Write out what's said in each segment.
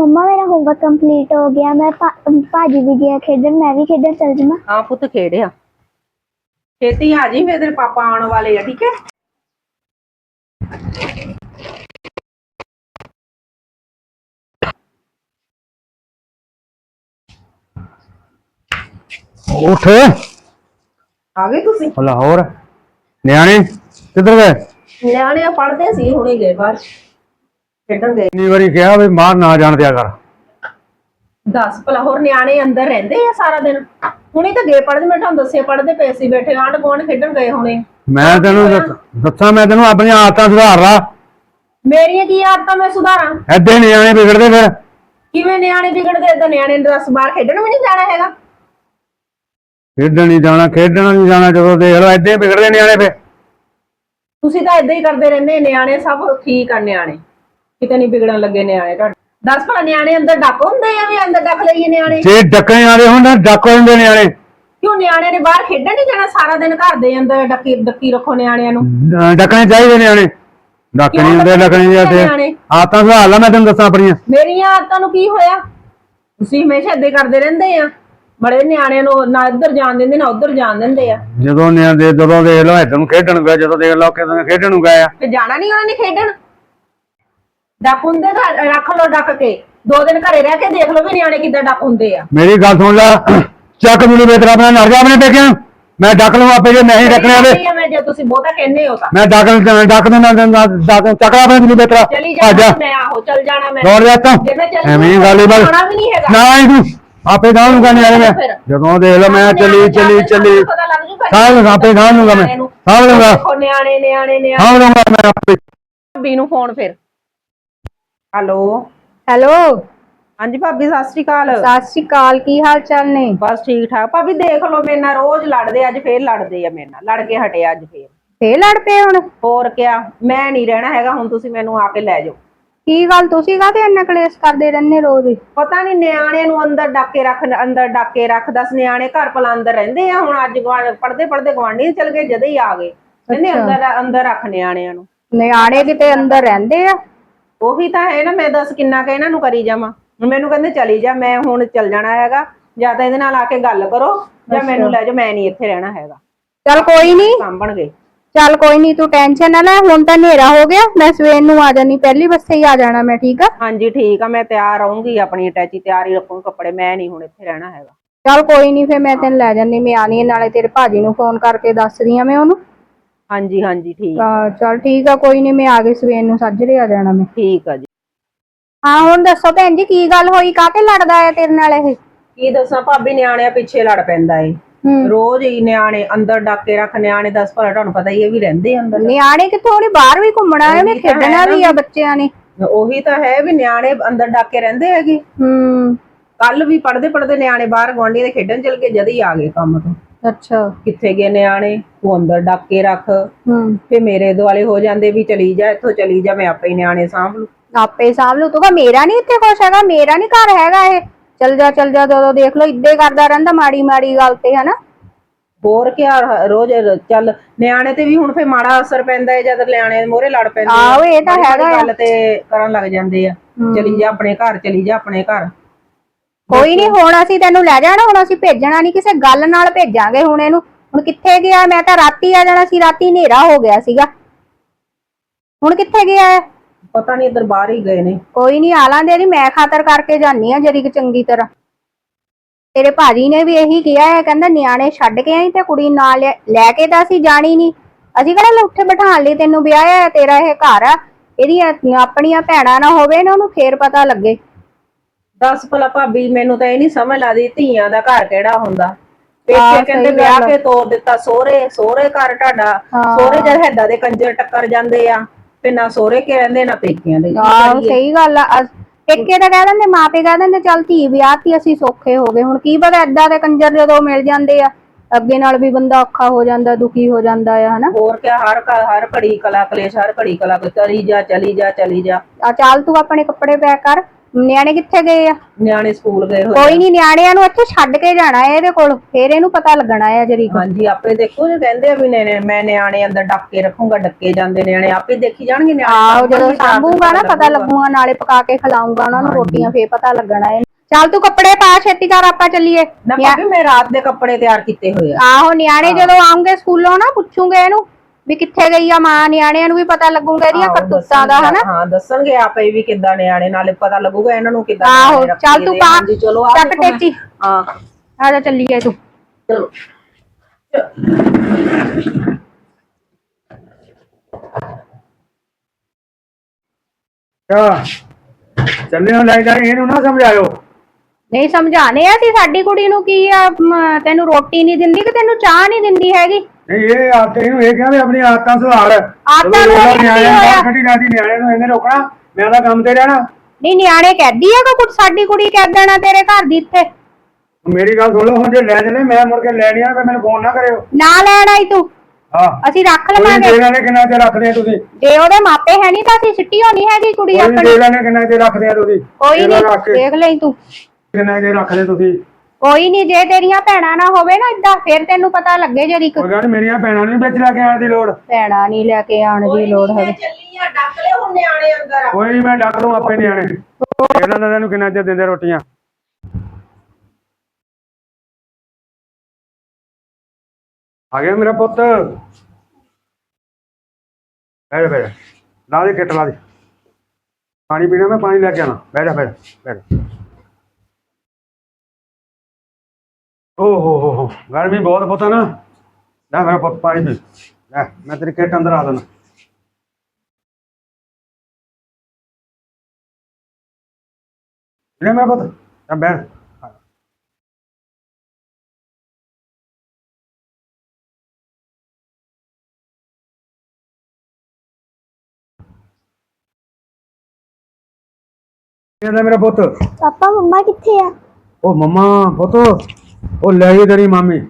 ਮੰਮਾ ਮੇਰਾ homework complete ਹੋ ਗਿਆ। ਮੈਂ ਭਾ- ਭਾਜੀ ਵੀ ਗਿਆ ਖੇਡਣ ਮੈਂ ਵੀ ਖੇਡਣ ਚੱਲ ਜਾਵਾਂ। ਹਾਂ ਪੁੱਤ ਖੇੜਿਆ ਛੇਤੀ ਆ ਜੀ ਫਿਰ ਤੇਰੇ ਪਾਪਾ ਆਉਣ ਵਾਲੇ ਆ ਠੀਕ ਹੈ? ਉੱਠ। ਆ ਗਏ ਤੁਸੀਂ? ਲਾਹੌਰ ਨਿਆਣੇ ਕਿੱਧਰ ਗਏ? ਨਿਆਣੇ ਪੜਦੇ ਸੀ ਹੁਣੇ ਗਏ ਬਾਹਰ। ਖੇਡਣ ਗਏ ਕਿੰਨੀ ਵਾਰੀ ਕਿਹਾ ਵੀ ਬਾਹਰ ਨਾ ਜਾਣ ਦਿਆ ਕਰ। ਦੱਸ ਭਲਾ ਹੋਰ ਨਿਆਣੇ ਅੰਦਰ ਰਹਿੰਦੇ ਆ ਸਾਰਾ ਦਿਨ। ਹੁਣੇ ਤਾਂ ਗਏ ਪੜਦੇ ਮੈਂ ਤੁਹਾਨੂੰ ਦੱਸਿਆ ਪੜਦੇ ਪਏ ਸੀ ਬੈਠੇ ਆਂਢ ਗੁਆਂਢ ਖੇਡਣ ਗਏ ਹੁਣੇ। ਮੈਂ ਤੈਨੂੰ ਦੱਸ- ਦੱਸਾਂ ਮੈਂ ਤੈਨੂੰ ਆਪਣੀਆਂ ਆਦਤਾਂ ਸੁਧਾਰ ਲਾ। ਮੇਰੀਆਂ ਕੀ ਆਦਤਾਂ ਮੈਂ ਸੁਧਾਰਾਂ? ਐਦੇ ਨਿਆਣੇ ਵਿਗੜਦੇ ਫਿਰ। ਕਿਵੇਂ ਨਿਆਣੇ ਵਿਗੜਦੇ ਏਦਾਂ ਨਿਆਣੇ ਨੂੰ ਦੱਸ ਬਾਹਰ ਖੇਡਣ ਵੀ ਨਹੀਂ ਜਾਣਾ ਹੈਗਾ। ਖੇਡਣ ਨਹੀਂ ਜਾਣਾ ਖੇਡਣ ਨਹੀਂ ਜਾਣਾ ਜਦੋਂ ਦੇਖ ਲਓ ਐਦੇ ਵਿਗੜਦੇ ਨਿਆਣੇ ਫਿਰ। ਤੁਸੀਂ ਤਾਂ ਏਦਾਂ ਹੀ ਕਰਦੇ ਰਹਿੰਦੇ ਨਿਆਣੇ ਸਭ ਠੀਕ ਆ ਨਿਆਣੇ। ਕਿਤੇ ਨਹੀਂ ਵਿਗੜਨ ਲੱਗੇ ਨਿਆਣੇ ਤੁਹਾਡੇ। ਦੱਸ ਭਲਾ ਨਿਆਣੇ ਅੰਦਰ ਡੱਕ ਹੁੰਦੇ ਆ ਵੀ ਅੰਦਰ ਡੱਕ ਲਈਏ ਨਿਆਣੇ? ਜੇ ਡੱਕਣੇ ਆਦੇ ਹੋਣ ਤਾਂ ਡੱਕ ਹੋ ਜਾਂਦੇ ਨਿਆਣੇ। ਕਿਉਂ ਨਿਆਣੇ ਨੇ ਬਾਹਰ ਖੇਡਣ ਨਹੀਂ ਜਾਣਾ? ਸਾਰਾ ਦਿਨ ਘਰ ਦੇ ਅੰਦਰ ਡੱਕੀ ਡੱਕੀ ਰੱਖੋ ਨਿਆਣਿਆਂ ਨੂੰ। ਡੱਕਣੇ ਚਾਹੀਦੇ ਨਿਆਣੇ। ਡੱਕ ਨਹੀਂ ਹੁੰਦੇ ਡੱਕਣੇ ਆਦੇ ਨਿਆਣੇ? ਆਦਤਾਂ ਸੁਧਾਰ ਲਾ ਮੈਂ ਤੈਨੂੰ ਦੱਸਾਂ ਆਪਣੀਆਂ। ਮੇਰੀਆਂ ਆਦਤਾਂ ਨੂੰ ਕੀ ਹੋਇਆ? ਤੁਸੀਂ ਹਮੇਸ਼ਾ ਏਦਾਂ ਹੀ ਕਰਦੇ ਰਹਿੰਦੇ ਆ। ਬੜੇ ਨਿਆਣਿਆਂ ਨੂੰ ਨਾ ਇੱਧਰ ਜਾਣ ਦਿੰਦੇ ਨਾ ਉੱਧਰ ਜਾਣ ਦਿੰਦੇ ਆ। ਜਦੋਂ ਨਿਆਣੇ ਜਦੋਂ ਦੇਖ ਲਓ ਇੱਧਰ ਨੂੰ ਖੇਡਣ ਗਏ ਜਦੋਂ ਦੇਖ ਲਓ ਕਿਤੇ ਖੇਡਣ ਨੂੰ ਗਏ ਆ। ਤੇ ਜਾਣਾ ਨਹੀਂ ਉਹਨਾਂ ਨੇ ਖੇਡਣ? ਡੱਕ ਹੁੰਦੇ ਤਾਂ ਰੱਖ ਲਓ ਡੱਕ ਕੇ। ਦੋ ਦਿਨ ਘਰੇ ਰਹਿ ਕੇ ਦੇਖ ਲਓ ਵੀ ਨਿਆਣੇ ਕਿੱਦਾਂ ਡੱਕ ਹੁੰਦੇ ਆ। ਮੇਰੀ ਗੱਲ ਸੁਣ ਲੈ ਚੱਕ ਮੈਨੂੰ ਬੇਤਰਾ ਆਪਣਾ ਨੜ ਜਾ ਆਪਣੇ ਪੇਕਿਆਂ ਨੂੰ। ਮੈਂ ਡੱਕ ਲਵਾਂ ਆਪੇ ਜੇ ਨਹੀਂ ਆ ਮੈਂ ਜੇ ਤੁਸੀਂ ਬਹੁਤਾ ਕਹਿੰਦੇ ਹੋ ਤਾਂ। ਮੈਂ ਡੱਕ ਡੱਕ ਦੇ ਨਾਲ ਡੱਕ ਚੱਕ ਆਪਣੇ ਮੈਨੂੰ ਬੇਤਰਾ ਚਲੀ ਆ ਜਾ। ਮੈਂ ਆਹੋ ਚੱਲ ਜਾਣਾ ਮੈਂ। ਦੌੜ ਜਾ ਤਾ ਐਵੇਂ ਗੱਲ ਹੀ ਬਸ। ਨਾ ਹੀ ਤੂੰ। ਆਪੇ ਗਾਂ ਨੂੰ ਕਹਿੰਦੇ ਆ ਮੈਂ। ਜਦੋਂ ਦੇਖ ਲਓ ਮੈਂ ਚੱਲੀ ਚੱਲੀ ਚੱਲੀ। ਲੱਗ ਲੂੰਗਾ, ਆਪੇ ਸਾਂਭ ਲੂੰਗਾ ਮੈਂ। ਸਾਂਭ ਲੂੰਗਾ। ਨਿਆਣੇ ਨਿਆਣੇ ਨਿਆਣੇ। ਹਾਂ ਲਵਾਂਗਾ ਮੈਂ ਆਪੇ। ਭਾਬੀ ਨੂੰ ਫੋਨ ਫਿਰ। ਹੈਲੋ। ਹੈਲੋ। ਹਾਂਜੀ ਭਾਬੀ ਸਤਿ ਸ਼੍ਰੀ ਅਕਾਲ। ਸਤਿ ਸ਼੍ਰੀ ਅਕਾਲ ਕੀ ਹਾਲ ਚਾਲ ਨੇ? ਬਸ ਠੀਕ ਠਾਕ। ਭਾਬੀ ਦੇਖ ਲਓ ਮੇਰੇ ਨਾਲ ਰੋਜ਼ ਲੜਦੇ ਅੱਜ ਫੇਰ ਲੜਦੇ ਆ ਮੇਰੇ ਨਾਲ। ਲੜ ਕੇ ਹਟੇ ਅੱਜ ਫੇਰ। ਫੇਰ ਲੜ ਪਏ ਹੁਣ? ਹੋਰ ਕਿਆ ਮੈਂ ਨਹੀਂ ਰਹਿਣਾ ਹੈਗਾ ਹੁਣ ਤੁਸੀਂ ਮੈਨੂੰ ਆ ਕੇ ਲੈ ਜਾਓ। ਕੀ ਗੱਲ ਤੁਸੀਂ ਕਾਹਤੇ ਇੰਨਾ ਕਲੇਸ਼ ਕਰਦੇ ਰਹਿੰਦੇ ਰੋਜ਼? ਹੀ? ਪਤਾ ਨਹੀਂ ਨਿਆਣੇ ਨੂੰ ਅੰਦਰ ਡਾਕੇ ਰੱਖ ਅੰਦਰ ਡਾਕੇ ਰੱਖ ਦਸ ਨਿਆਣੇ ਘਰ ਭਲਾ ਅੰਦਰ ਰਹਿੰਦੇ ਆ। ਹੁਣ ਅੱਜ ਪੜਦੇ ਪੜਦੇ ਗਵਾਂਢੀ ਚਲ ਗਏ ਜਦੇ ਹੀ ਆ ਗਏ। ਕਹਿੰਦੇ ਅੰਦਰ ਅੰਦਰ ਰੱਖ ਨਿਆਣਿਆਂ ਨੂੰ। ਨਿਆਣੇ ਕਿਤੇ ਅੰਦਰ ਰਹਿੰਦੇ ਆ? ਉਹੀ ਤਾਂ ਹੈ ਨਾ ਮੈਂ ਦੱਸ ਕਿੰਨਾ ਕਿ ਇਹਨਾਂ ਨੂੰ ਕਰੀ ਜਾਵਾਂ। ਮੈਨੂੰ ਕਹਿੰਦੇ ਚਲੀ ਜਾ ਮੈਂ ਹੁਣ ਚੱਲ ਜਾਣਾ ਹੈਗਾ। ਜਾਂ ਤਾਂ ਇਹਦੇ ਨਾਲ ਆ ਕੇ ਗੱਲ ਕਰੋ ਜਾਂ ਮੈਨੂੰ ਲੈ ਜਾਓ ਮੈਂ ਨਹੀਂ ਇੱਥੇ ਰਹਿਣਾ ਹੈਗਾ। ਚੱਲ ਕੋਈ ਨਹੀਂ। ਸਾਂਭਣਗੇ ਚੱਲ ਕੋਈ ਨਹੀਂ ਤੂੰ ਟੈਨਸ਼ਨ ਨਾ ਲੈ ਹੁਣ ਤਾਂ ਹਨੇਰਾ ਹੋ ਗਿਆ। ਮੈਂ ਸਵੇਰ ਨੂੰ ਆ ਜਾਣੀ ਪਹਿਲੀ ਬੱਸੇ ਹੀ ਆ ਜਾਣਾ ਮੈਂ ਠੀਕ ਆ? ਹਾਂਜੀ ਠੀਕ ਆ ਮੈਂ ਤਿਆਰ ਰਹੂੰਗੀ ਆਪਣੀ ਅਟੈਚੀ ਤਿਆਰ ਹੀ ਰੱਖੂੰਗੀ ਕੱਪੜੇ ਮੈਂ ਨਹੀਂ ਹੁਣ ਇੱਥੇ ਰਹਿਣਾ ਹੈਗਾ। ਚੱਲ ਕੋਈ ਨਹੀਂ ਫੇਰ ਮੈਂ ਤੈਨੂੰ ਲੈ ਜਾਨੀ ਮੈਂ ਆਣੀ ਨਾਲੇ ਤੇਰੇ ਭਾਜੀ ਨੂੰ ਫੋਨ ਕਰਕੇ ਦੱਸਦੀ ਆ ਮੈਂ ਉਹਨੂੰ। ਹਾਂਜੀ ਹਾਂਜੀ ਠੀਕ ਤਾਂ ਚੱਲ ਠੀਕ ਆ ਕੋਈ ਨਹੀਂ ਮੈਂ ਆ ਗਈ ਸਵੇਰ ਨੂੰ ਸੱਜਰੇ ਆ ਜਾਣਾ ਮੈਂ। ਠੀਕ ਆ ਜੀ। ਹਾਂ ਹੁਣ ਦੱਸੋ ਭੈਣ ਜੀ ਕੀ ਗੱਲ ਹੋਈ? ਕਾਹਤੇ ਲੜਦਾ ਆ ਤੇਰੇ ਨਾਲ ਇਹ? ਕੀ ਦੱਸਾਂ ਭਾਬੀ ਨਿਆਣਿਆਂ ਪਿੱਛੇ ਲੜ ਪੈਂਦਾ ਏ। ਰੋਜ਼ ਹੀ ਨਿਆਣੇ ਅੰਦਰ ਡਾਕੇ ਰੱਖ ਨਿਆਣੇ ਦਸ ਭਲਾ ਤੁਹਾਨੂੰ ਪਤਾ ਹੀ ਹੈ ਵੀ ਰਹਿੰਦੇ ਅੰਦਰ। ਨਿਆਣੇ ਕਿੱਥੋਂ ਉਹਨੇ ਬਾਹਰ ਵੀ ਘੁੰਮਣਾ ਉਹਨੇ ਹੈ ਖੇਡਣਾ ਵੀ ਆ ਬੱਚਿਆਂ ਨੇ। ਉਹੀ ਤਾਂ ਹੈ ਵੀ ਨਿਆਣੇ ਅੰਦਰ ਡਾਕੇ ਰਹਿੰਦੇ ਹੈਗੇ। ਹੂੰ। ਕੱਲ ਵੀ ਪੜਦੇ ਪੜਦੇ ਨਿਆਣੇ ਬਾਹਰ ਗਵਾਂਢੀ ਦੇ ਖੇਡਣ ਚਲ ਗਏ ਜਦ ਹੀ ਆ ਗਏ ਕੰਮ ਤੋਂ। ਅੱਛਾ। ਕਿੱਥੇ ਗਏ ਨਿਆਣੇ? ਤੂੰ ਅੰਦਰ ਡਾਕੇ ਰੱਖ। ਹੂੰ। ਫੇ ਮੇਰੇ ਦੁਆਲੇ ਹੋ ਜਾਂਦੇ ਵੀ ਚਲੀ ਜਾ ਇੱਥੋਂ ਚਲੀ ਜਾ ਮੈਂ ਆਪੇ ਹੀ ਨਿਆਣੇ ਸਾਂਭ ਲੂ। ਆਪੇ ਸਾਂਭ ਲੂ ਤੂੰ ਕਹ ਮੇਰਾ ਨਹੀਂ ਇੱਥੇ ਕੁਛ ਹੈਗਾ? ਮੇਰਾ ਨਹੀਂ ਘਰ ਹੈਗਾ ਇਹ? ਚਲ ਜਾ ਚਲ ਜਾ ਜਦੋਂ ਦੇਖ ਲੋ ਇੱਦੇ ਕਰਦਾ ਰਹਿੰਦਾ ਮਾੜੀ ਮਾੜੀ ਗੱਲ ਤੇ ਹਨਾ? ਹੋਰ ਕੀ ਰੋਜ਼ ਚੱਲ ਨਿਆਣੇ ਤੇ ਵੀ ਹੁਣ ਫੇ ਮਾੜਾ ਅਸਰ ਪੈਂਦਾ ਹੈ ਜਦ ਨਿਆਣੇ ਮੋਰੇ ਲੜ ਪੈਂਦੇ। ਆਹੋ, ਇਹ ਤਾਂ ਹੈਗਾ। ਗੱਲ ਤੇ ਕਰਨ ਲੱਗ ਜਾਂਦੇ ਆ। ਚਲੀ ਜਾ ਆਪਣੇ ਘਰ ਚਲੀ ਜਾ ਆਪਣੇ ਘਰ। ਕੋਈ ਨਹੀਂ ਹੁਣ ਅਸੀਂ ਤੈਨੂੰ ਲੈ ਜਾਣਾ ਹੁਣ ਅਸੀਂ ਭੇਜਣਾ ਨਹੀਂ ਕਿਸੇ ਗੱਲ ਨਾਲ ਭੇਜਾਂਗੇ ਹੁਣ ਇਹਨੂੰ। ਹੁਣ ਕਿੱਥੇ ਗਿਆ? ਮੈਂ ਤਾਂ ਰਾਤੀ ਆ ਜਾਣਾ ਸੀ ਰਾਤੀ ਹਨੇਰਾ ਹੋ ਗਿਆ ਸੀਗਾ। ਹੁਣ ਕਿੱਥੇ ਗਿਆ ਹੈ? ਪਤਾ ਨਹੀਂ ਇੱਧਰ ਬਾਹਰ ਹੀ ਗਏ ਨੇ। ਕੋਈ ਨਹੀਂ ਆਲਾਂ ਦੇ ਨਹੀਂ ਮੈਂ ਖਾਤਰ ਕਰਕੇ ਜਾਨੀ ਆ ਜਰੀ ਕਿ ਚੰਗੀ ਤਰ੍ਹਾਂ। ਤੇਰੇ ਭਾਜੀ ਨੇ ਵੀ ਇਹੀ ਕਿਹਾ ਹੈ ਕਹਿੰਦਾ ਨਿਆਣੇ ਛੱਡ ਕੇ ਆਈ ਤੇ ਕੁੜੀ ਨਾਲ ਲੈ- ਲੈ ਕੇ ਤਾਂ ਅਸੀਂ ਜਾਣੀ ਨਹੀਂ ਅਸੀਂ ਕਿਹੜਾ ਲੈ ਉੱਥੇ ਬਿਠਾਉਣ ਲਈ ਤੈਨੂੰ ਵਿਆਹਿਆ ਹੈ, ਤੇਰਾ ਇਹ ਘਰ ਆ। ਇਹਦੀਆਂ ਆਪਣੀਆਂ ਭੈਣਾਂ ਨਾ ਹੋਵੇ ਨਾ ਉਹਨੂੰ ਫੇਰ ਪਤਾ ਲੱਗੇ। ਦੱਸ ਭਲਾ ਭਾਬੀ ਮੈਨੂੰ ਤਾਂ ਇਹ ਨਹੀਂ ਸਮਝ ਲੱਗਦੀ ਧੀਆਂ ਦਾ ਘਰ ਕਿਹੜਾ ਹੁੰਦਾ। ਪੇਕੇ ਕਹਿੰਦੇ ਵਿਆਹ। ਕੇ ਤੋਰ ਦਿੱਤਾ ਸੋਹਰੇ ਸੋਹਰੇ ਘਰ ਤੁਹਾਡਾ। ਸੋਹਰੇ ਜਦ ਹੈਦਾ ਦੇ ਕੰਜਰ ਟੱਕਰ ਜਾਂਦੇ ਆ ਤੇ ਨਾ ਸੋਹਰੇ ਕੇ ਰਹਿੰਦੇ ਨਾ ਪੇਕਿਆਂ ਦੇ। ਆਹੋ ਸਹੀ ਗੱਲ ਆ। ਪੇਕੇ ਤਾਂ ਕਹਿ ਦਿੰਦੇ ਮਾਪੇ ਕਹਿ ਦਿੰਦੇ ਚੱਲ ਧੀ ਵਿਆਹਤੀ ਅਸੀਂ ਸੌਖੇ ਹੋ ਗਏ। ਹੁਣ ਕੀ ਪਤਾ ਏਦਾਂ ਦੇ ਕੰਜਰ ਜਦੋਂ ਮਿਲ ਜਾਂਦੇ ਆ ਅੱਗੇ ਨਾਲ ਵੀ ਬੰਦਾ ਔਖਾ ਹੋ ਜਾਂਦਾ ਦੁਖੀ ਹੋ ਜਾਂਦਾ ਆ ਹਨਾ? ਹੋਰ ਕਿਆ ਹਰ ਹਰ ਘੜੀ ਕਲਾ ਕਲੇਸ਼ ਹਰ ਘੜੀ ਕਲਾ ਚਲੀ ਜਾ ਚਲੀ ਜਾ ਚਲੀ ਜਾ। ਆ ਚੱਲ ਤੂੰ ਆਪਣੇ ਕੱਪੜੇ ਪੈਕ ਕਰ ਨਿਆਣੇ ਕਿੱਥੇ ਗਏ ਆ? ਨਿਆਣੇ ਸਕੂਲ ਗਏ ਹੋਏ ਕੋਈ ਨਹੀਂ ਨਿਆਣਿਆਂ ਨੂੰ ਇੱਥੇ ਛੱਡ ਕੇ ਜਾਣਾ ਹੈ ਇਹਦੇ ਕੋਲ। ਫੇਰ ਇਹਨੂੰ ਪਤਾ ਲੱਗਣਾ ਹੈ ਜਰੀ ਹਾਂਜੀ ਆਪੇ ਦੇਖੋ ਜੇ ਕਹਿੰਦੇ ਆ ਵੀ ਨੇ ਨੇ- ਮੈਂ ਨਿਆਣੇ ਅੰਦਰ ਡੱਕ ਕੇ ਰੱਖੂੰਗਾ ਡੱਕੇ ਜਾਂਦੇ ਨਿਆਣੇ ਆਪੇ ਦੇਖੀ ਜਾਣਗੇ ਨਿਆਣੇ। ਆਹੋ ਜਦੋਂ ਸਾਂਭੂਗਾ ਨਾ ਪਤਾ ਲੱਗੂਗਾ ਨਾਲੇ ਪਕਾ ਕੇ ਖਿਲਾਉਂਗਾ ਉਹਨਾਂ ਨੂੰ ਰੋਟੀਆਂ ਫੇਰ ਪਤਾ ਲੱਗਣਾ ਹੈ। ਚੱਲ ਤੂੰ ਕੱਪੜੇ ਪਾ ਛੇਤੀ ਕਰ ਆਪਾਂ ਚੱਲੀਏ। ਨਾ ਭਾਬੀ ਮੈਂ ਰਾਤ ਦੇ ਕੱਪੜੇ ਤਿਆਰ ਕੀਤੇ ਹੋਏ ਆ। ਆਹੋ ਨਿਆਣੇ ਜਦੋਂ ਆਉਂਗੇ ਸਕੂਲੋਂ ਨਾ ਪੁੱਛੂਗੇ ਇਹਨੂੰ। ਵੀ ਕਿੱਥੇ ਗਈ ਆ ਮਾਂ ਨਿਆਣਿਆਂ ਨੂੰ ਵੀ ਪਤਾ ਲੱਗੂਗਾ ਇਹਦੀਆਂ ਆਹੋ, ਕਰਤੂਤਾਂ ਦਾ ਦੱਸਣਗੇ, ਹਨਾ? ਹਾਂ ਦੱਸਣਗੇ ਆਪੇ ਵੀ ਕਿੱਦਾਂ ਨਿਆਣੇ ਨਾਲੇ ਪਤਾ ਲੱਗੂਗਾ ਇਹਨਾਂ ਨੂੰ ਕਿੱਦਾਂ ਆਹੋ ਨਿਆਣੇ ਰੱਖੀ ਚੱਲ ਤੂੰ ਦੇ ਆ। ਪਾ ਹਾਂਜੀ, ਚਲੋ ਆ ਚੱਕ ਦੇਖੋ ਮੈਂ- ਟੇਚੀ। ਹਾਂ। ਆ ਜਾ ਚੱਲੀਏ ਤੂੰ। ਚਲੋ। ਚੱਲੇ ਹੋ ਲੈ ਜਾ ਇਹਨੂੰ ਨਾ ਸਮਝਾਇਓ। ਨਹੀਂ ਸਮਝਾਣੇ ਆ ਸੀ ਸਾਡੀ ਕੁੜੀ ਨੂੰ ਕੀ ਆ ਮ, ਤੈਨੂੰ ਰੋਟੀ ਨਹੀਂ ਦਿੰਦੀ ਕਿ ਤੈਨੂੰ ਚਾਹ ਨਹੀਂ ਦਿੰਦੀ ਹੈਗੀ? ਨਹੀਂ ਇਹ ਆਦਤ ਇਹਨੂੰ ਇਹ ਕਿਹਾ ਵੀ ਆਪਣੀ ਆਦਤਾਂ ਸੁਧਾਰ। ਆਦਤਾਂ ਨੂੰ ਰੋਜ਼ ਕੀ ਨਿਆਣੇ ਨੂੰ ਹੋਇਆ? ਬਾਹਰ ਖੱਟੀ ਜਾਂਦੀ ਨਿਆਣੇ ਨੂੰ ਇਹਨੇ ਰੋਕਣਾ ਮੈਂ ਤਾਂ ਕੰਮ ਤੇ ਰਹਿਣਾ। ਨਹੀਂ ਨਿਆਣੇ ਕਹਿਦੀ ਆ ਕਿ ਕੁਝ ਸਾਡੀ ਕੁੜੀ ਕਹਿ ਦੇਣਾ ਤੇਰੇ ਘਰ ਦੀ ਇੱਥੇ? ਮੇਰੀ ਗੱਲ ਸੁਣ ਲਓ ਹੁਣ ਜੇ ਲੈ ਚਲੇ ਮੈਂ ਮੁੜ ਕੇ ਲੈਣੀ ਆ ਤੇ ਮੈਨੂੰ ਫੋਨ ਨਾ ਕਰਿਓ। ਨਾ ਲੈਣ ਆਈ ਤੂੰ? ਹਾਂ। ਅਸੀਂ ਰੱਖ ਕੋਈ ਲਵਾਂਗੇ। ਕਿੰਨਾ ਤੇ ਰੱਖਦੇ ਆ ਤੁਸੀਂ? ਜੇ ਉਹਦੇ ਮਾਪੇ ਹੈ ਨਹੀਂ ਤਾਂ ਅਸੀਂ ਸਿੱਟੀ ਹੋਣੀ ਹੈਗੀ ਕੁੜੀ ਕੋਈ ਆਪਣੀ। ਦੇ ਲੈਣੇ ਕਿੰਨਾ ਤੇ ਰੱਖਦੇ ਆ ਤੁਸੀਂ? ਕੋਈ ਇਹਦਾ ਰੱਖ ਨਹੀਂ ਕੇ। ਦੇਖ ਲਈ ਤੂੰ। ਕਿੰਨਾ ਤੇ ਰੱਖਦੇ ਤੁਸੀਂ? ਕੋਈ ਨਹੀਂ ਜੇ ਤੇਰੀਆਂ ਭੈਣਾਂ ਨਾ ਹੋਵੇ ਨਾ ਇਦਾਂ ਫਿਰ ਤੈਨੂੰ ਪਤਾ ਲੱਗੇ ਜਰੀ ਕੋਈ ਗੱਲ ਨੀ, ਮੇਰੀਆਂ ਭੈਣਾਂ ਨੂੰ ਵੀ ਵਿੱਚ ਲੈ ਕੇ ਆਉਣ ਦੀ ਲੋੜ? ਭੈਣਾਂ ਨਹੀਂ ਲੈ ਕੇ ਆਣ ਦੀ ਲੋੜ ਹੈਗੀ ਚੱਲੀ ਆ ਡੱਕ ਲੈ ਹੁਣ ਨਿਆਣੇ ਅੰਦਰ। ਕੋਈ ਨਹੀਂ ਮੈਂ ਡੱਕ ਲੂੰ ਆਪੇ ਨਿਆਣੇ। ਇਹਨਾਂ ਦਾ ਤੈਨੂੰ ਕਿੰਨਾ ਚਿਰ ਦਿੰਦੇ ਰੋਟੀਆਂ? ਆ ਗਿਆ ਮੇਰਾ ਪੁੱਤ। ਬੈਠ ਬੈਠ ਲਾ ਦੇ ਕਿੱਟ ਲਾ ਦੇ। ਪਾਣੀ ਪੀਣਾ ਮੈਂ ਪਾਣੀ ਲੈ ਕੇ ਆਣਾ ਬੈਠ ਜਾ, ਬੈਠ ਜਾ, ਬੈਠ ਜਾ। ਓ ਹੋ ਹੋ ਹੋ ਗਰਮੀ ਬਹੁਤ ਪੁੱਤ ਨਾ। ਲੈ ਮੇਰਾ ਪੁੱਤ ਪਾਣੀ ਪੀ। ਲੈ ਮੈਂ ਤੇਰੀ ਕਿੱਟ ਅੰਦਰ ਆ ਦੇਣਾ ਲੈ ਮੇਰਾ ਪੁੱਤ? ਆ ਬੈਠ ਇਹਦਾ ਮੇਰਾ ਪੁੱਤ? ਪਾਪਾ ਮੰਮਾ ਕਿੱਥੇ ਆ? ਉਹ ਮੰਮਾ ਪੁੱਤ। ਉਹ ਲੈ ਗਈ ਤੇਰੀ ਮਾਮੀ।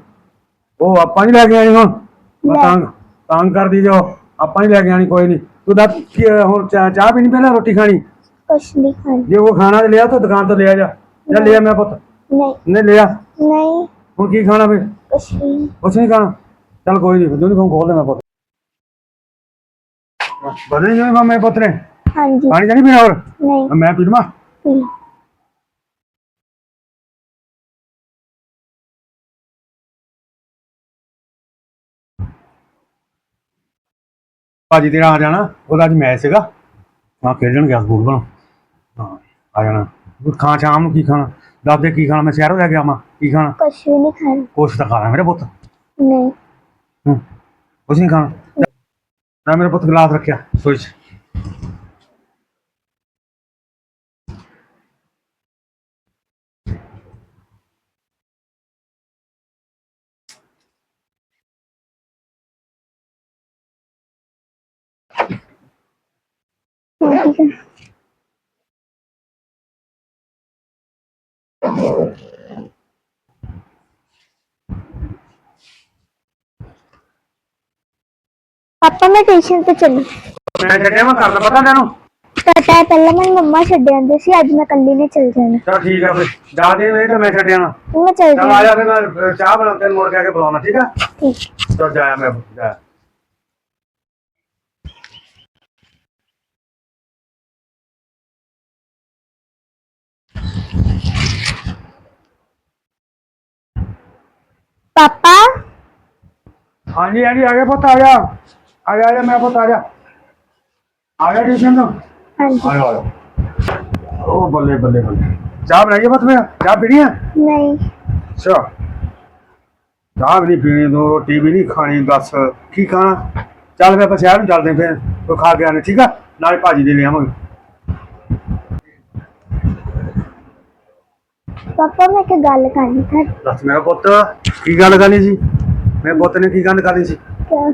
ਉਹ ਆਪਾਂ ਨਹੀਂ ਲੈ ਕੇ ਆਣੀ ਹੁਣ। ਮੈਂ ਲੈ। ਤੰਗ ਤੰਗ ਕਰਦੀ ਜੋ ਆਪਾਂ ਨਹੀਂ ਲੈ ਕੇ ਆਣੀ ਕੋਈ ਨਹੀਂ ਤੂੰ ਦੱਸ ਕੀ ਹੁਣ ਚਾਹ ਚਾਹ ਪੀਣੀ ਪਹਿਲਾਂ ਰੋਟੀ ਖਾਣੀ? ਕੁਛ ਨਹੀਂ ਖਾਣਾ। ਜੇ ਉਹ ਖਾਣਾ ਤੇ ਲਿਆ ਤਾਂ ਦੁਕਾਨ ਤੋਂ ਲਿਆ ਜਾ। ਜਾ ਲਿਆ ਮੈਂ ਪੁੱਤ। ਨਹੀਂ। ਨੇ ਲਿਆ। ਨਹੀਂ। ਹੁਣ ਕੀ ਖਾਣਾ ਫੇ ਕੁਛ ਨਹੀਂ ਕੁਛ ਨਹੀਂ ਖਾਣਾ? ਚੱਲ ਕੋਈ ਨਹੀਂ ਯੂਨੀਫਾਰਮ ਖੋਲ ਲੈ ਮੈਂ ਪੁੱਤ ਬਦਲ ਯੂਨੀਫਾਰਮ ਮੇਰੇ ਪੁੱਤ ਨੇ? ਹਾਂਜੀ। ਪਾਣੀ ਤਾਂ ਨਹੀਂ ਪੀਣਾ ਹੋਰ? ਨਹੀਂ। ਮੈਂ ਪੀ ਲਵਾਂ? ਪੀ ਲਓ। ਭਾਜੀ ਤੇਰਾ ਆ ਜਾਣਾ ਉਹਦਾ ਅੱਜ ਮੈਚ ਸੀਗਾ। ਮੈਂ ਖੇਡਣ ਗਿਆ ਸਕੂਲ ਹਾਂ ਆ ਜਾਣਾ। ਖਾ ਸ਼ਾਮ ਨੂੰ ਕੀ ਖਾਣਾ? ਦੱਸ ਦੇ ਕੀ ਖਾਣਾ ਮੈਂ ਸ਼ਹਿਰੋਂ ਲੈ ਕੇ ਆਵਾਂ। ਕੀ ਖਾਣਾ? ਕੁਛ ਵੀ ਨਹੀਂ ਖਾਣਾ। ਕੁਛ ਤਾਂ ਖਾਣਾ ਮੇਰੇ ਪੁੱਤ। ਨਹੀਂ। ਹੂੰ ਕੁਛ ਨਹੀਂ ਖਾਣਾ। ਨਾ ਮੇਰੇ ਪੁੱਤ ਗਲਾਸ ਰੱਖਿਆ ਸੋਈ ਪਾਪਾ ਮੈਂ ਟਿਊਸ਼ਨ ਤੇ ਚੱਲੀ। ਮੈਂ ਛੱਡਿਆ ਮੈਂ ਕਰਦਾ ਪਤਾ ਤੈਨੂੰ? ਪਤਾ ਹੈ ਪਹਿਲਾਂ ਮੈਨੂੰ ਮੰਮਾ ਛੱਡ ਆਉਂਦੇ ਸੀ ਅੱਜ ਮੈਂ ਇਕੱਲੀ ਨੇ ਚੱਲ ਜਾਣਾ। ਚਲ ਠੀਕ ਆ ਫਿਰ ਜਾ ਦੇ ਨਹੀਂ ਤਾਂ ਮੈਂ ਛੱਡਿਆ ਨਾ ਮੈਂ ਚੱਲ ਚਲ ਆ ਜਾ ਫਿਰ ਮੈਂ ਅਹ, ਚਾਹ ਬਣਾ ਕੇ ਮੋੜ ਕੇ ਆ ਕੇ ਬੁਲਾਉਣਾ ਠੀਕ ਆ? ਠੀਕ। ਚਲ ਜਾਇਆ ਮੈਂ ਜਾ। ਪਾਪਾ ਹਾਂਜੀ ਹਾਂਜੀ ਆ ਗਿਆ ਪੁੱਤ ਆ ਜਾ ਆ ਜਾ ਆ ਜਾ ਮੈਂ ਪੁੱਤ ਆ ਜਾ ਆ ਗਿਆ ਟਿਊਸ਼ਨ ਤੋਂ ਹਾਂਜੀ ਆ ਜਾ ਆ ਜਾ ਉਹ ਬੱਲੇ ਬੱਲੇ ਬੱਲੇ ਚਾਹ ਬਣਾਈਏ ਪੁੱਤ ਮੈਂ ਚਾਹ ਪੀਣੀ ਆ ਨਹੀਂ ਅੱਛਾ ਚਾਹ ਵੀ ਨਹੀਂ ਪੀਣੀ ਦੋ ਰੋਟੀ ਵੀ ਨਹੀਂ ਖਾਣੀ ਦੱਸ ਕੀ ਖਾਣਾ ਚੱਲ ਫਿਰ ਆਪਾਂ ਸ਼ਹਿਰ ਨੂੰ ਚੱਲਦੇ ਫਿਰ ਉਹ ਖਾ ਕੇ ਆਣੇ ਠੀਕ ਆ ਨਾਲੇ ਭਾਜੀ ਦੇ ਲੈ ਆਵਾਂਗੇ ਪਾਪਾ ਮੈਂ ਇੱਕ ਗੱਲ ਕਰਨੀ ਤੁਹਾਡੇ ਦੱਸ ਮੇਰਾ ਪੁੱਤ ਕੀ ਗੱਲ ਕਰਨੀ ਸੀ? ਮੇਰੇ ਪੁੱਤ ਨੇ ਕੀ ਗੱਲ ਕਰਨੀ ਸੀ? ਤੋਂ।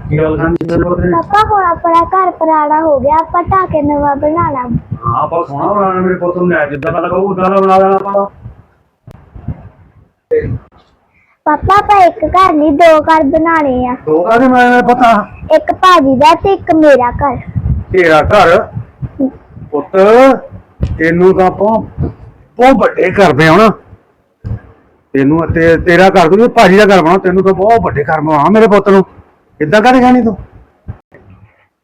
ਕੀ ਗੱਲ ਕਰਨੀ ਸੀ? ਮੇਰੇ ਪੁੱਤ ਨੇ। ਪਾਪਾ ਹੁਣ ਆਪਣਾ ਘਰ ਪੁਰਾਣਾ ਹੋ ਗਿਆ ਆਪਾਂ ਢਾ ਕੇ ਨਵਾਂ ਬਣਾਣਾ ਹਾਂ ਆਪਾਂ ਸੋਹਣਾ ਬਣਾਉਣਾ ਮੇਰੇ ਪੁੱਤ ਨੂੰ ਲੈ ਜਿੱਦਾਂ ਦਾ ਕਹੂ ਉਦਾਂ ਦਾ ਬਣਾ ਦੇਣਾ ਆਪਾਂ। ਪਾਪਾ ਆਪਾਂ ਇੱਕ ਘਰ ਨਹੀਂ ਦੋ ਘਰ ਬਣਾਣੇ ਆ। ਦੋ ਕਾਹਦੇ ਮੈਂ ਮੈਨੂੰ ਪਤਾ? ਇੱਕ ਭਾਜੀ ਦਾ ਤੇ ਇੱਕ ਮੇਰਾ ਘਰ। ਤੇਰਾ ਘਰ? ਪੁੱਤ ਤੈਨੂੰ ਤਾਂ ਆਪਾਂ ਬਹੁਤ ਵੱਡੇ ਘਰ ਦੇ ਆਉਣਾ ਤੈਨੂੰ ਤੇ ਤੇਰਾ ਘਰ ਕੋਈ ਭਾਜੀ ਦਾ ਘਰ ਬਣਾ ਤੈਨੂੰ ਤਾਂ ਬਹੁਤ ਵੱਡੇ ਘਰ ਬਣਾ ਮੇਰੇ ਪੁੱਤ ਨੂੰ। ਇਦਾਂ ਕਰੇ ਜਾਣੀ ਤੂੰ?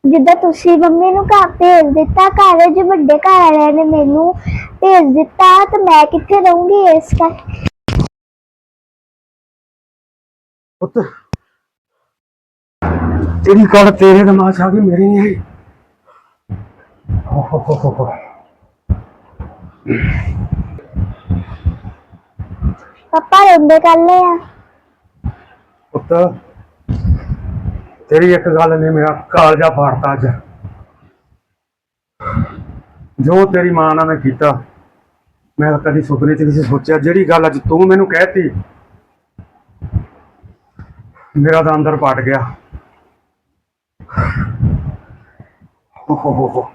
ਜਿੱਦਾਂ ਤੁਸੀਂ ਮੰਮੀ ਨੂੰ ਘਰ ਭੇਜ ਦਿੱਤਾ ਘਰ ਵਿੱਚ ਵੱਡੇ ਘਰ ਵਾਲਿਆਂ ਨੇ ਮੈਨੂੰ ਭੇਜ ਦਿੱਤਾ ਤੇ ਮੈਂ ਕਿੱਥੇ ਰਹੂੰਗੀ ਇਸ ਘਰ? ਪੁੱਤ ਤੇਰੀ ਗੱਲ ਤੇਰੇ ਦਿਮਾਗ 'ਚ ਆ ਗਈ ਮੇਰੀ ਨਹੀਂ ਆਈ ਹੋ ਹੋ ਹੋ ਹੋ ਹੋ। ਪਾਪਾ ਰੋਂਦੇ ਕੱਲੇ ਆ। ਪੁੱਤ, ਤੇਰੀ ਇੱਕ ਗੱਲ ਨੇ ਮੇਰਾ ਕਾਲਜਾ ਫਾੜਤਾ ਅੱਜ। ਜੋ ਤੇਰੀ ਮਾਂ ਨਾਲ ਮੈਂ ਕੀਤਾ, ਮੈਂ ਕਦੀ ਸੁਪਨੇ 'ਚ ਨਹੀਂ ਸੀ ਸੋਚਿਆ। ਜਿਹੜੀ ਗੱਲ ਅੱਜ ਤੂੰ ਮੈਨੂੰ ਕਹਿਤੀ, ਮੇਰਾ ਤਾਂ ਅੰਦਰ ਪਟ ਗਿਆ। ਹੋ ਹੋ ਹੋ ਹੋ।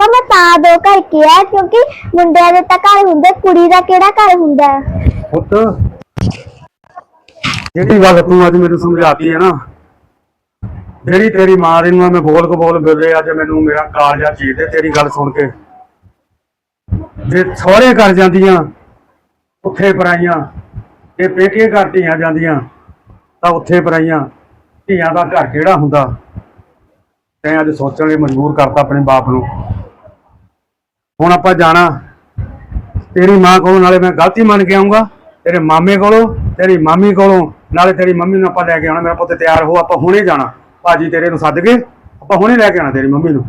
ਪਾਪਾ ਮੈਂ ਤਾਂ ਦੋ ਘਰ ਕਿਹਾ ਕਿਉਂਕਿ ਮੁੰਡਿਆਂ ਦੇ ਤਾਂ ਘਰ ਹੁੰਦੇ, ਕੁੜੀ ਦਾ ਕਿਹੜਾ ਘਰ ਹੁੰਦਾ? ਪੁੱਤ, ਜਿਹੜੀ ਗੱਲ ਤੂੰ ਅੱਜ ਮੈਨੂੰ ਸਮਝਾਤੀ ਹੈ ਨਾ, ਜਿਹੜੀ ਤੇਰੀ ਮਾਂ ਦੀ ਨੂੰ ਮੈਂ ਬੋਲ ਕੋ ਬੋਲ ਬਿਰਦੇ ਅੱਜ ਮੈਨੂੰ ਮੇਰਾ ਕਾਲਜਾ ਚੀਰਦੇ ਤੇਰੀ ਗੱਲ ਸੁਣ ਕੇ। ਜੇ ਸਹੁਰੇ ਕਰ ਜਾਂਦੀਆਂ, ਉੱਥੇ ਪਰਾਈਆਂ ਤੇ ਪੇਕੇ ਘਰ ਧੀਆਂ ਜਾਂਦੀਆਂ, ਤਾਂ ਉੱਥੇ ਪਰਾਈਆਂ, ਧੀਆਂ ਦਾ ਘਰ ਕਿਹੜਾ ਹੁੰਦਾ? ਤੈਂ ਅੱਜ ਸੋਚਣ ਲਈ ਮਜਬੂਰ ਕਰਤਾ ਆਪਣੇ ਬਾਪ ਨੂੰ। ਹੁਣ ਆਪਾਂ ਜਾਣਾ। ਤੇਰੀ ਮਾਂ ਕੋਲੋਂ, ਨਾਲੇ ਮੈਂ ਗਲਤੀ ਮੰਨ ਕੇ ਆਉਂਗਾ ਤੇਰੇ ਮਾਮੇ ਕੋਲੋਂ, ਤੇਰੀ ਮਾਮੀ ਕੋਲੋਂ, ਨਾਲੇ ਤੇਰੀ ਮੰਮੀ ਨੂੰ ਆਪਾਂ ਲੈ ਕੇ ਆਉਣਾ। ਮੇਰਾ ਪੁੱਤ ਤਿਆਰ ਹੋ, ਆਪਾਂ ਹੁਣੇ ਜਾਣਾ। ਭਾਜੀ ਤੇਰੇ ਨੂੰ ਸੱਦ ਕੇ ਆਪਾਂ ਹੁਣੇ ਲੈ ਕੇ ਆਉਣਾ ਤੇਰੀ ਮੰਮੀ ਨੂੰ।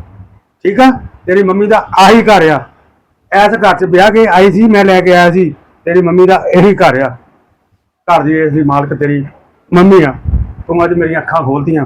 ਠੀਕ ਆ? ਤੇਰੀ ਮੰਮੀ ਦਾ ਆਹੀ ਘਰ ਆ। ਐਸ ਘਰ 'ਚ ਵਿਆਹ ਕੇ ਆਈ ਸੀ, ਮੈਂ ਲੈ ਕੇ ਆਇਆ ਸੀ। ਤੇਰੀ ਮੰਮੀ ਦਾ ਇਹੀ ਘਰ ਆ। ਘਰ ਦੀ ਇਹ ਸੀ ਮਾਲਕ ਤੇਰੀ ਮੰਮੀ ਆ। ਤੂੰ ਅੱਜ ਮੇਰੀਆਂ ਅੱਖਾਂ ਖੋਲਤੀਆਂ।